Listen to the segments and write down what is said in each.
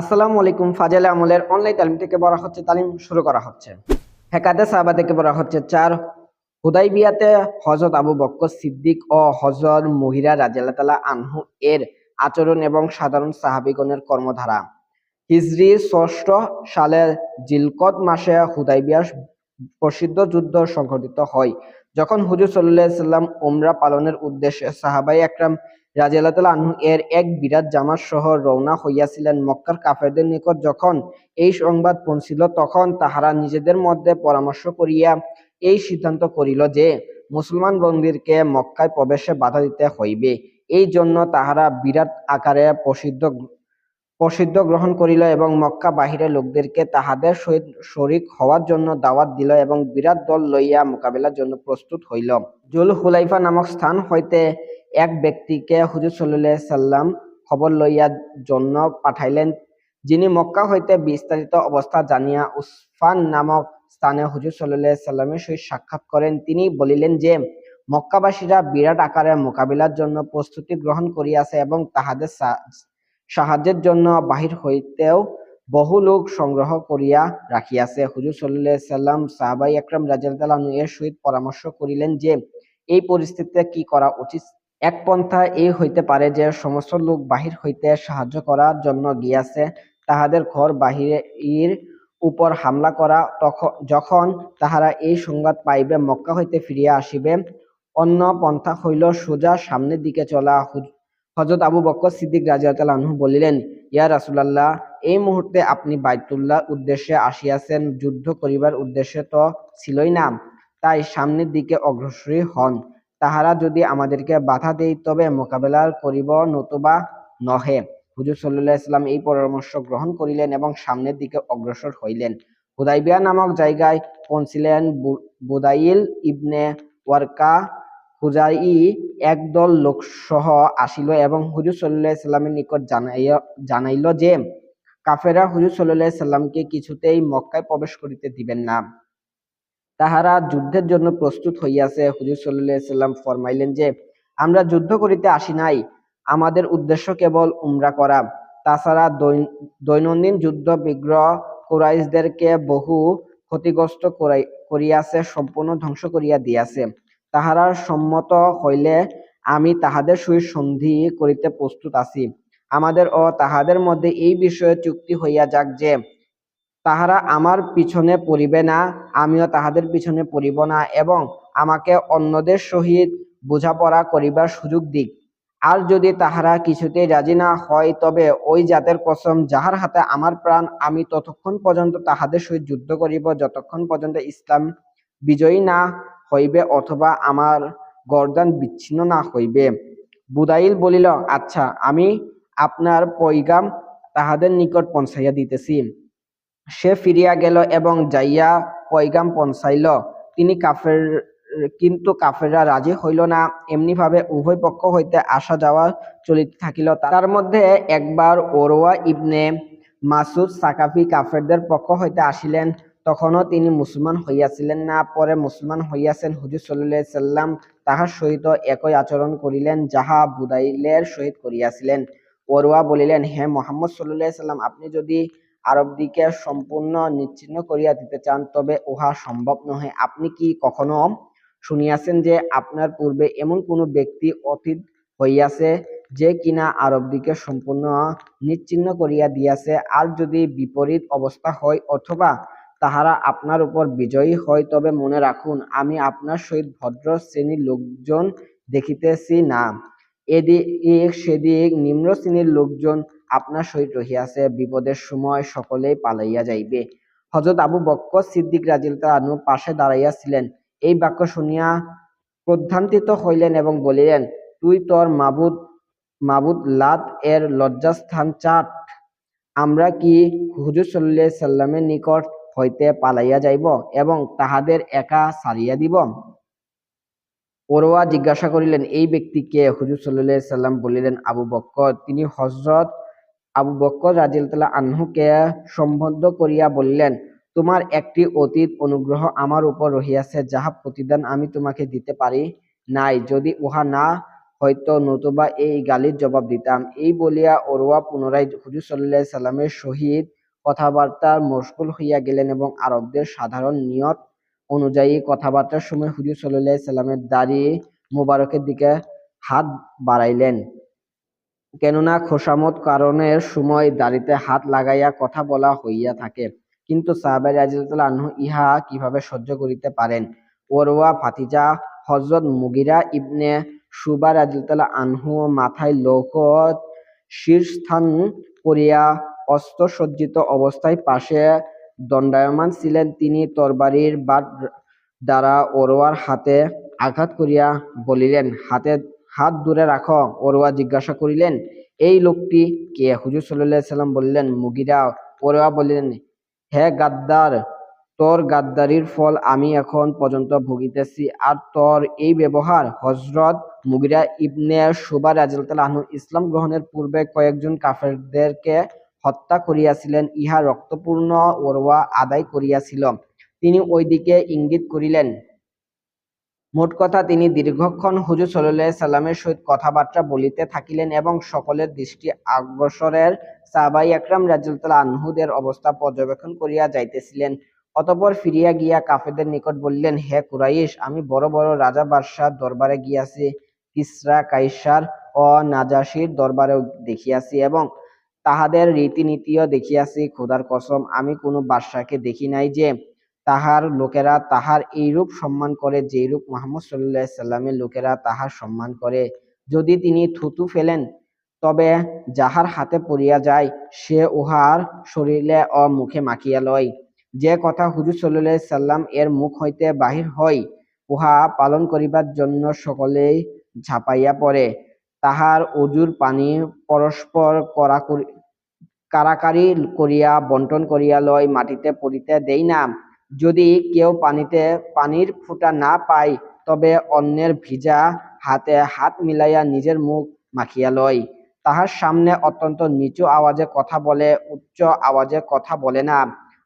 আসসালামু আলাইকুম, ফাজালে আমলের অনলাইন তালিম থেকে বলা হচ্ছে, তালিম শুরু করা হচ্ছে। হেকাতে সাহাবা থেকে বলা হচ্ছে চার হুদাইবিয়াতে হজরত আবু বক্কর সিদ্দিক ও হজর মহিরা রাজিয়াল্লাহ তালা আনহু এর আচরণ এবং সাধারণ সাহাবিগণের কর্মধারা। হিজরি ষষ্ঠ সালে জিলকত মাসে হুদাইবিয়ার প্রসিদ্ধ যুদ্ধ সংঘটিত হয়। যখন হুজুর সাল্লাহ সাল্লাম উমরা পালনের উদ্দেশ্যে সাহাবাই একরাম তাআলা আনহু এর এক বিরাট জামার সহ রওনা হইয়াছিলেন মক্কার কাফেরদের নিকট। যখন এই সংবাদ পৌঁছিল, তখন তাহারা নিজেদের মধ্যে পরামর্শ করিয়া এই সিদ্ধান্ত করিল যে, মুসলমান বন্দীরকে মক্কায় প্রবেশে বাধা দিতে হইবে। এই জন্য তাহারা বিরাট আকারে প্রসিদ্ধ প্রসিদ্ধ গ্রহণ করিল এবং মক্কা বাহিরের লোকদেরকে তাহাদের সহিত শরিক হওয়ার জন্য দাওয়াত দিল এবং বিরাট দল লইয়া মোকাবিলার জন্য প্রস্তুত হইল। জুল হুলাইফা নামক স্থান হইতে এক ব্যক্তিকে হুজুর সাল্লাহ সাল্লাম খবর লইয়া জন্য পাঠাইলেন, যিনি মক্কা হইতে বিস্তারিত অবস্থা জানিয়া উসফান নামক স্থানে হুজুর সাল্লাহ সাল্লামের সহিত সাক্ষাৎ করেন। তিনি বলিলেন যে, মক্কাবাসীরা বিরাট আকারে মোকাবিলার জন্য প্রস্তুতি গ্রহণ করিয়াছে এবং তাহাদের সাহায্যের জন্য বাহির হইতেও বহু লোক সংগ্রহ করিয়া রাখিয়াছে। হুজুর সাল্লাহ সাল্লাম সাহাবাই একরাম রাজিয়াল্লাহ এর সহিত পরামর্শ করিলেন যে, এই পরিস্থিতিতে কি করা উচিত? এক পন্থা এই হইতে পারে যে, সমস্ত লোক বাহির হইতে সাহায্য করার জন্য গিয়াছে, তাহাদের ঘর বাহিরের উপর হামলা করা তখন যখন তাহারা এই সংবাদ পাইবে, মক্কা হইতে ফিরিয়া আসিবে, অন্য পন্থা হইল সোজা সামনের দিকে চলা। হজরত আবু বক্কর সিদ্দিক আনহু বলিলেন, ইয়া রাসূলুল্লাহ, এই মুহূর্তে আপনি বাইতুল্লাহ উদ্দেশ্যে আসিয়াছেন, যুদ্ধ করিবার উদ্দেশ্যে তো ছিলই না, তাই সামনের দিকে অগ্রসরী হন। তাহারা যদি আমাদেরকে বাধা দেয়, তবে মোকাবেলা করিব নতুবা নহে। হুজুর সাল্লাহ ইসলাম এই পরামর্শ গ্রহণ করিলেন এবং সামনের দিকে অগ্রসর হইলেন। হুদাইবিয়া নামক জায়গায় পৌঁছিলেন বুদাইল ইবনে ওয়ারকা হুজাই একদল লোকসহ আসিল এবং হুজুর সাল্লাহ সাল্লামের নিকট জানাইল যে কাফেরা হুজুর সাল্লাহ সাল্লামকে কিছুতেই মক্কায় প্রবেশ করিতে দিবেন না। তাহারা যুদ্ধের জন্য প্রস্তুত হইয়াছে। হুজুর সাল্লাহ সাল্লাম ফরমাইলেন যে, আমরা যুদ্ধ করিতে আসি নাই। আমাদের উদ্দেশ্য কেবল উমরা করা। তাছাড়া দৈন- দৈনন্দিন যুদ্ধ বিগ্রহ কুরাইশদেরকে বহু ক্ষতিগ্রস্ত করাই- করিয়াছে, সম্পূর্ণ ধ্বংস করিয়া দিয়াছে। তাহারা সম্মত হইলে আমি তাহাদের সহিত সন্ধি করিতে প্রস্তুত আছি। আমাদের ও তাহাদের মধ্যে এই বিষয়ে চুক্তি হইয়া যাক যে, তাহারা আমার পিছনে পড়িবে না, আমিও তাহাদের পিছনে পড়িব না এবং আমাকে অন্যদের সহিত বোঝাপড়া করিবার সুযোগ দিক। আর যদি তাহারা কিছুতেই রাজি না হয়, তবে ওই জাতের কসম যাহার হাতে আমার প্রাণ, আমি ততক্ষণ পর্যন্ত তাহাদের সহিত যুদ্ধ করিব, যতক্ষণ পর্যন্ত ইসলাম বিজয়ী না হইবে অথবা আমার গর্দান বিচ্ছিন্ন না হইবে। বুদাইল বলিল আচ্ছা আমি আপনার পৈগাম তাহাদের নিকট পৌঁছাইয়া দিতেছি। সে ফিরিয়া গেল এবং যাইয়া পৈগাম পৌঁছাইল। তিনি কাফের, কিন্তু কাফেররা রাজি হইল না। এমনিভাবে উভয় পক্ষ হইতে আসা যাওয়া চলিতে থাকিল। তার মধ্যে একবার ওরওয়া ইবনে মাসুদ সাকাফি কাফেরদের পক্ষ হইতে আসিলেন। তখনও তিনি মুসলমান হইয়াছিলেন না, পরে মুসলমান হইয়াছেন হুজুর সাল্লাহ সাল্লাম, তাহার সহিত একই আচরণ করিলেন যাহা বুদাইলের সহিত করিয়াছিলেন। ওরওয়া বলিলেন, হে মোহাম্মদ সাল্লাহ সাল্লাম, আপনি যদি আরব দিকে সম্পূর্ণ নিচ্ছিন্ন করিয়া দিতে চান, তবে উহা সম্ভব নহে। আপনি কি কখনো শুনিয়াছেন যে আপনার পূর্বে এমন কোন ব্যক্তি অতীত হইয়াছে যে কিনা আরব দিকে সম্পূর্ণ নিচ্ছিন্ন করিয়া দিয়াছে? আর যদি বিপরীত অবস্থা হয় অথবা তাহারা আপনার উপর বিজয়ী হয়, তবে মনে রাখুন, আমি আপনার সহিত ভদ্র শ্রেণির লোকজন দেখিতেছি না। এদিক সেদিক নিম্ন শ্রেণির লোকজন আপনার সহিত রহিয়াছে, বিপদের সময় সকলেই পালাইয়া যাইবে। হজরত আবু বক্কর সিদ্দিক আনহু পাশে দাঁড়াইয়াছিলেন। এই বাক্য শুনিয়া ক্রোধান্বিত হইলেন এবং বলিলেন, তুই তোর মাবুদ মাবুদ লাত এর লজ্জাস্থান চাট। আমরা কি হুজুর সাল্লাহ সাল্লামের নিকট হইতে পালাইয়া যাইব এবং তাহাদের একা ছাড়িয়া দিব। ওরওয়া জিজ্ঞাসা করিলেন, এই ব্যক্তিকে হুজুর সাল্লাহ সাল্লাম বলিলেন, আবু বক্কর। তিনি হজরত আবু বক্কর রাজিয়াল্লাহ আনহুকে সম্বোধ করিয়া বললেন, তোমার একটি অতীত অনুগ্রহ আমার উপর রহিয়াছে, যাহা প্রতিদান আমি তোমাকে দিতে পারি নাই। যদি উহা না হয়তো নতুবা এই গালির জবাব দিতাম। এই বলিয়া ওরওয়া পুনরায় হুজুর সাল্লাহ সাল্লামের সহিত কথাবার্তার মশগুল হইয়া গেলেন এবং আরবদের সাধারণ নিয়ত অনুযায়ী কথাবার্তার সময় হুজুর সাল্লাহ সাল্লামের দাড়ি মুবারকের দিকে হাত বাড়াইলেন। কেননা খোসামত কারণের সময় দাড়িতে হাত লাগাইয়া কথা বলা হইয়া থাকে। কিন্তু সাহাবাই রাজিয়াল্লাহু আনহু ইহা কীভাবে সহ্য করিতে পারেন? ওরওয়া, ফাতিজা হজরত মুগিরা, ইবনে সুবা রাজিয়াল্লাহু আনহু মাথায় লৌহ শীর্ষস্থান করিয়া অস্ত্রসজ্জিত অবস্থায় পাশে দণ্ডায়মান ছিলেন তিনি তরবারির বাট দ্বারা ওরওয়ার হাতে আঘাত করিয়া বলিলেন, হাতে, হাত দূরে রাখো। ওরওয়া জিজ্ঞাসা করিলেন, এই লোকটি কে? হুজুর সাল্লাহ সাল্লাম বললেন, মুগিরা। ওরওয়া বললেন, হে গাদ্দার, তোর গাদ্দারির ফল আমি এখন পর্যন্ত ভুগিতেছি আর তোর এই ব্যবহার হজরত মুগিরা ইবনে সুবা রাজিয়াল্লাহু আনহু ইসলাম গ্রহণের পূর্বে কয়েকজন কাফেরদেরকে হত্যা করিয়াছিলেন, ইহা রক্তপূর্ণ ওরওয়া আদায় করিয়াছিল। তিনি ওইদিকে ইঙ্গিত করিলেন, মোট কথা তিনি দীর্ঘক্ষণ হুজুর সাল্লাহ সাল্লামের সহিত কথাবার্তা বলিতে থাকিলেন এবং সকলের দৃষ্টি অগ্রসরের সাহাবাই আকরাম রাজিয়াল্লাহু আনহুদের অবস্থা পর্যবেক্ষণ করিয়া যাইতেছিলেন। অতঃপর ফিরিয়া গিয়া কাফেদের নিকট বললেন, হে কুরাইশ, আমি বড় বড় রাজা বাদশাহ দরবারে গিয়াছি কিসরা কাইসার ও নাজাসির দরবারেও দেখিয়াছি এবং তাহাদের রীতিনীতিও দেখিয়াছি, খোদার কসম। আমি কোনো বাদশাকে দেখি নাই যে তাহার লোকেরা তাহার এইরূপ সম্মান করে যেইরূপ মোহাম্মদ সাল্লাহ সাল্লামের লোকেরা তাহার সম্মান করে। যদি তিনি থুতু ফেলেন, তবে যাহার হাতে পড়িয়া যায়, সে উহার শরীরে ও মুখে মাখিয়া লয়। যে কথা হুজুর সাল্লাহ সাল্লাম এর মুখ হইতে বাহির হয়, উহা পালন করিবার জন্য সকলেই ঝাঁপাইয়া পড়ে। তাহার অজুর পানি পরস্পর করাকরি করিয়া বন্টন করিয়া লয়, মাটিতে পড়িতে দেই না। যদি কেউ পানিতে পানির ফুটা না পায়, তবে অন্যের ভিজা হাতে হাত মিলাইয়া নিজের মুখ মাখিয়া লয়। তাহার সামনে অত্যন্ত নিচু আওয়াজে কথা বলে, উচ্চ আওয়াজে কথা বলে না।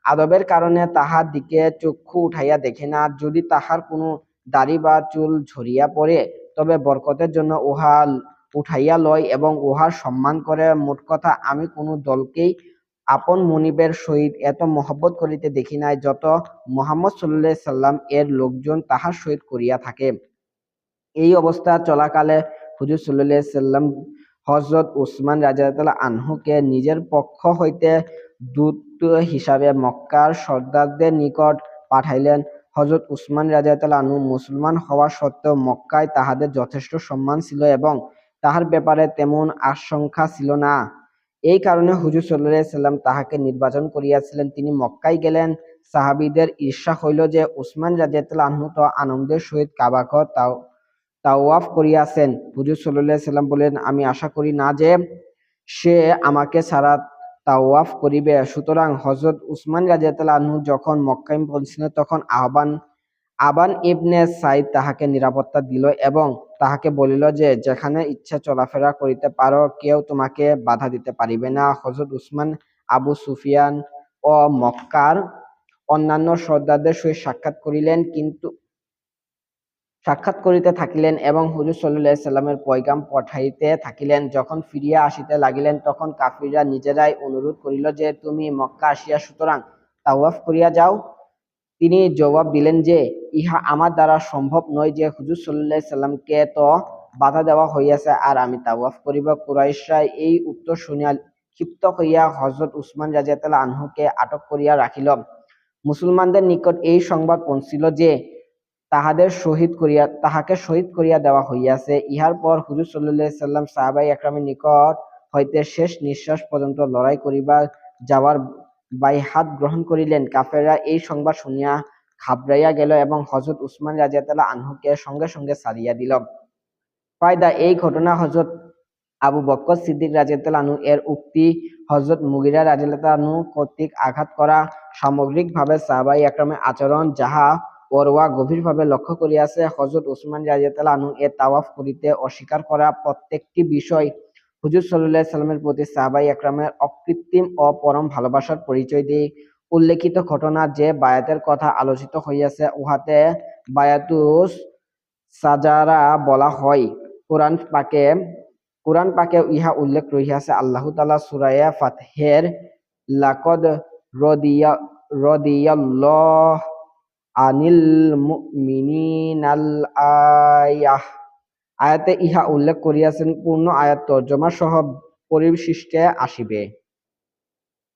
আদবের কারণে তাহার দিকে চক্ষু উঠাইয়া দেখে না। যদি তাহার কোনো দাড়ি বা চুল ঝরিয়া পড়ে, তবে বরকতের জন্য উহা উঠাইয়া লয় এবং উহার সম্মান করে। মোট কথা, আমি কোনো দলকেই আপন মনিবের সহিত এত মহব্বত করিতে দেখি নাই যত মোহাম্মদ সাল্লাহ সাল্লাম এর লোকজন তাহার সহিত করিয়া থাকে। এই অবস্থা চলাকালে হুজুর সাল্লাহ সাল্লাম হজরত উসমান রাজাতাল আনহুকে নিজের পক্ষ হইতে দূত হিসাবে মক্কার সর্দারদের নিকট পাঠাইলেন। হজরত উসমান রাজাতাল আনহু মুসলমান হওয়া সত্ত্বেও মক্কায় তাহাদের যথেষ্ট সম্মান ছিল এবং তাহার ব্যাপারে তেমন আশঙ্কা ছিল না। এই কারণে হুজুর সাল্লাহ সাল্লাম তাহাকে নির্বাচন করিয়াছিলেন। তিনি মক্কায় গেলেন। সাহাবিদের ঈর্ষা হইল যে উসমান রাজিয়াতুল আনহু তো আনন্দের সহিত কাবাক তাও, তাওয়াফ করিয়াছেন। হুজুর সাল্লাহ সাল্লাম বলেন, আমি আশা করি না যে সে আমাকে ছাড়া তাওয়াফ করিবে। সুতরাং হজরত উসমান রাজিয়াতুল আনহু যখন মক্কায় পৌঁছিলেন, তখন আহ্বান আবান ইবনে সাইদ তাহাকে নিরাপত্তা দিল এবং তাহাকে বলিল যে, যেখানে ইচ্ছা চলাফেরা করিতে পারো, কেউ তোমাকে বাধা দিতে পারিবে না। হজরত উসমান আবু সুফিয়ান ও মক্কার অন্যান্য সর্দারদের সহিত সাক্ষাৎ করিলেন, কিন্তু সাক্ষাৎ করিতে থাকিলেন এবং হুজুর সাল্লাহ সাল্লামের পয়গাম পাঠাইতে থাকিলেন। যখন ফিরিয়া আসিতে লাগিলেন, তখন কাফিররা নিজেরাই অনুরোধ করিল যে, তুমি মক্কা আসিয়া সুতরাং তাওয়াফ করিয়া যাও। তিনি জবাব দিলেন যে, ইহা আমার দ্বারা সম্ভব নয় যে হুজুর সাল্লাহ সাল্লামকে তো বাধা দেওয়া হইয়াছে আর আমি তাওয়াফ করিব। কুরাইশরা এই উত্তর শুনিয়া ক্ষিপ্ত হইয়া হজরত উসমান রাজিয়াতাল্লাহ আনহুকে আটক করিয়া রাখিল। মুসলমানদের নিকট এই সংবাদ পৌঁছিল যে, তাহাদের শহীদ করিয়া, তাহাকে শহীদ করিয়া দেওয়া হইয়াছে। ইহার পর হুজুর সাল্লাহ সাল্লাম সাহাবাই একরামের নিকট হইতে শেষ নিঃশ্বাস পর্যন্ত লড়াই করিবার যাওয়ার বাইহাত গ্রহণ করিলেন। কাফেররা এই সংবাদ শুনিয়া ঘাবড়াইয়া গেল এবং হজরত উসমান রাজিয়াতাল্লাহ আনহুকে সঙ্গে সঙ্গে সারিয়া দিল। ফায়দা এই ঘটনা হজরত আবু বক্কর সিদ্দিক রাজিয়াতাল্লাহ আনহু এর উক্তি হজরত মুগিরা রাজিয়াল্লাহ আনহু কর্তৃক আঘাত করা সামগ্রিকভাবে সাহাবাই একরামের আচরণ যাহা ওরওয়া গভীরভাবে লক্ষ্য করিয়াছে হজরত উসমান রাজিয়াতাল্লাহ আনহু এ তাওয়াফ করিতে অস্বীকার করা প্রত্যেকটি বিষয় হুজুর সাল্লাহ সাল্লামের প্রতি সাহাবাই একরামের অকৃত্রিম ও পরম ভালোবাসার পরিচয় দিয়ে উল্লেখিত ঘটনা যে বায়াতের কথা আলোচিত হইয়াছে, উহাতে বায়াতুস সাজারা বলা হয়। কোরআন পাকে কোরআন পাকে ইহা উল্লেখ রহিয়াছে। আল্লাহ তাআলা সূরা ফাতহের লাকদ রদিয়া, রদিয়াল্লাহ আনিল মুমিনিনাল আয়াহ। আয়াতে ইহা উল্লেখ করিয়াছেন পূর্ণ আয়াত তর্জমা সহ পরিশিষ্টে আসিবে।